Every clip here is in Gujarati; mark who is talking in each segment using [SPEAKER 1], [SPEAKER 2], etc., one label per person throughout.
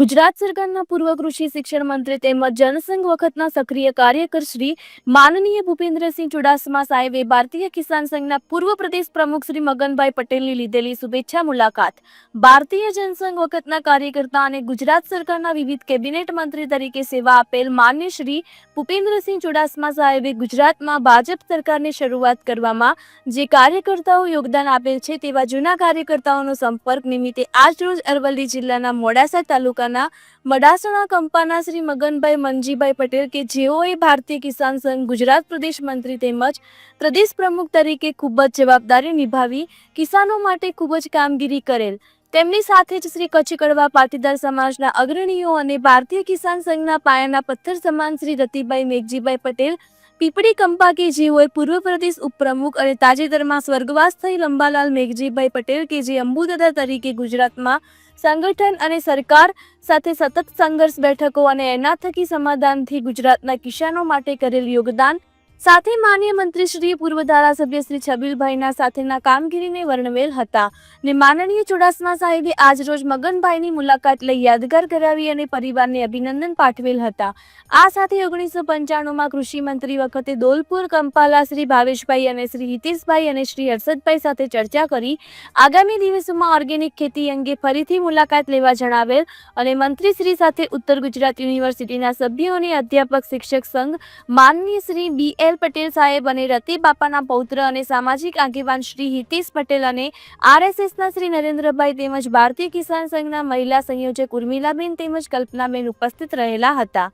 [SPEAKER 1] Gujarat સરકારના પૂર્વ કૃષિ શિક્ષણ મંત્રી તેમજ જનસંઘ વખતના સક્રિય કાર્યકર શ્રી માનનીય ભૂપેન્દ્રસિંહ ચુડાસમા સાહેબે ભારતીય કિસાન સંઘના પૂર્વ પ્રદેશ પ્રમુખ શ્રી મગનભાઈ પટેલની લીધેલી શુભેચ્છા મુલાકાત. ભારતીય જનસંઘ વખતના કાર્યકર્તા અને ગુજરાત સરકારના વિવિધ કેબિનેટ મંત્રી તરીકે સેવા આપેલ માન્ય શ્રી ભૂપેન્દ્રસિંહ ચુડાસમા સાહેબે ગુજરાતમાં ભાજપ સરકારની શરૂઆત કરવામાં જે કાર્યકર્તાઓ યોગદાન આપેલ છે તેવા જૂના કાર્યકર્તાઓનો સંપર્ક નિમિત્તે આજરોજ અરવલ્લી જિલ્લાના મોડાસા તાલુકાના મડાસણા કંપાના શ્રી મગનભાઈ મનજીભાઈ પટેલ કે જેઓએ ભારતીય કિસાન સંઘ ગુજરાત પ્રદેશ મંત્રી તેમજ પ્રદેશ પ્રમુખ તરીકે ખૂબ જ જવાબદારી નિભાવી, કિસાનો માટે ખૂબ જ કામગીરી કરેલ. તેમની સાથે જ શ્રી કચ્છ કડવા પાટીદાર સમાજના અગ્રણીઓ અને ભારતીય કિસાન સંઘના પાયાના પથ્થર સમાન શ્રી રતિભાઈ મેઘજીભાઈ પટેલ પીપળી કંપા કે પૂર્વ પ્રદેશ ઉપપ્રમુખ અને તાજેતરમાં સ્વર્ગવાસ થઈ લંબાલાલ મેઘજીભાઈ પટેલ કે જે અંબુદાદા તરીકે ગુજરાતમાં સંગઠન અને સરકાર સાથે સતત સંઘર્ષ બેઠકો અને એના થકી સમાધાનથી ગુજરાતના કિસાનો માટે કરેલ યોગદાન સાથે માન્ય મંત્રી શ્રી પૂર્વ ધારાસભ્ય શ્રી છબીલભાઈના સાથેના કામગીરીને વર્ણવેલ હતા ને માનનીય ચુડાસમા સાહેબે આજરોજ મગનભાઈની મુલાકાત લઈ યાદગાર કરાવી અને પરિવારને અભિનંદન પાઠવેલ હતા. આ સાથે ઓગણીસો પંચાણુંમાં કૃષિ મંત્રી વખતે દોલપુર, કંપાલા શ્રી ભાવેશભાઈ અને શ્રી હિતેશભાઈ અને શ્રી હર્ષદભાઈ સાથે ચર્ચા કરી. આગામી દિવસોમાં ઓર્ગેનિક ખેતી અંગે ફરીથી મુલાકાત લેવા જણાવેલ અને મંત્રીશ્રી સાથે ઉત્તર ગુજરાત યુનિવર્સિટીના સભ્યો અને અધ્યાપક શિક્ષક સંઘ માનનીય શ્રી બી. એલ પટેલ સાહેબ અને રતિ બાપાના પૌત્ર અને સામાજિક આગેવાન શ્રી હિતેશ પટેલ અને આરએસએસના શ્રી નરેન્દ્રભાઈ તેમજ ભારતીય કિસાન સંઘના મહિલા સંયોજક ઉર્મિલાબેન તેમજ કલ્પનાબેન ઉપસ્થિત રહેલા હતા.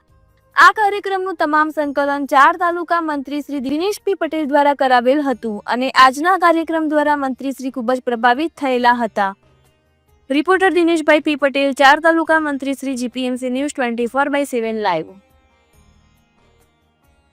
[SPEAKER 1] આ કાર્યક્રમનું તમામ સંકલન ચાર તાલુકા મંત્રી શ્રી દિનેશ પી પટેલ દ્વારા કરાવેલ હતું અને આજના કાર્યક્રમ દ્વારા મંત્રી શ્રી ખૂબ જ પ્રભાવિત થયેલા હતા. રિપોર્ટર દિનેશભાઈ પી પટેલ, ચાર તાલુકા મંત્રી Shri GPMC news twenty four by seven live.